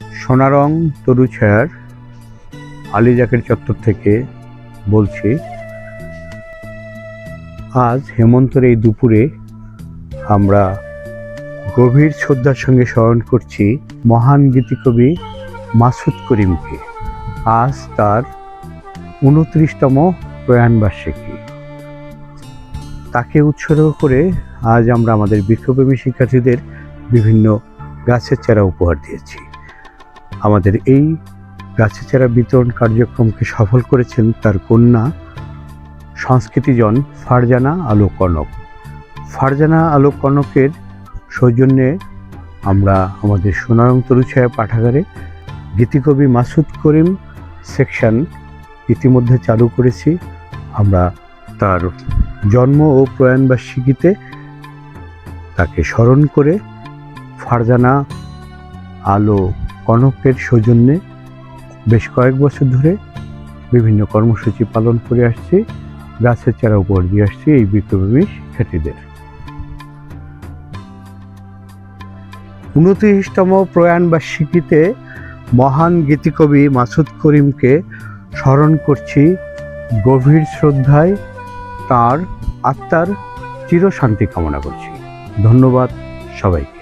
সোনারং তরুছায়ার আলিজাকের চত্বর থেকে বলছি, আজ হেমন্তের এই দুপুরে আমরা গভীর শ্রদ্ধার সঙ্গে স্মরণ করছি মহান গীতিকবি মাসুদ করিমকে। আজ তার উনত্রিশতম প্রয়াণবার্ষিকী। তাকে উৎসর্গ করে আজ আমরা আমাদের বৃক্ষপ্রেমী শিক্ষার্থীদের বিভিন্ন গাছের চারা উপহার দিয়েছি। আমাদের এই গাছের চারা বিতরণ কার্যক্রমকে সফল করেছেন তার কন্যা সংস্কৃতিজন ফারজানা আলো কনক। ফারজানা আলো কনকের সৌজন্যে আমরা আমাদের সোনারং তরুছায়া পাঠাগারে গীতিকবি মাসুদ করিম সেকশন ইতিমধ্যে চালু করেছি। আমরা তার জন্ম ও প্রয়াণবার্ষিকীতে তাকে স্মরণ করে ফারজানা আলো কনকের সৌজন্যে বেশ কয়েক বছর ধরে বিভিন্ন কর্মসূচি পালন করে আসছি। গাছের চারা উপহার দিয়ে আসছি এই বিক্ষোভী শিক্ষার্থীদের। উনত্রিশতম প্রয়াণবার্ষিকীতে মহান গীতিকবি মাসুদ করিমকে স্মরণ করছি গভীর শ্রদ্ধায় তার আত্মার চিরশান্তি কামনা করছি। ধন্যবাদ সবাইকে।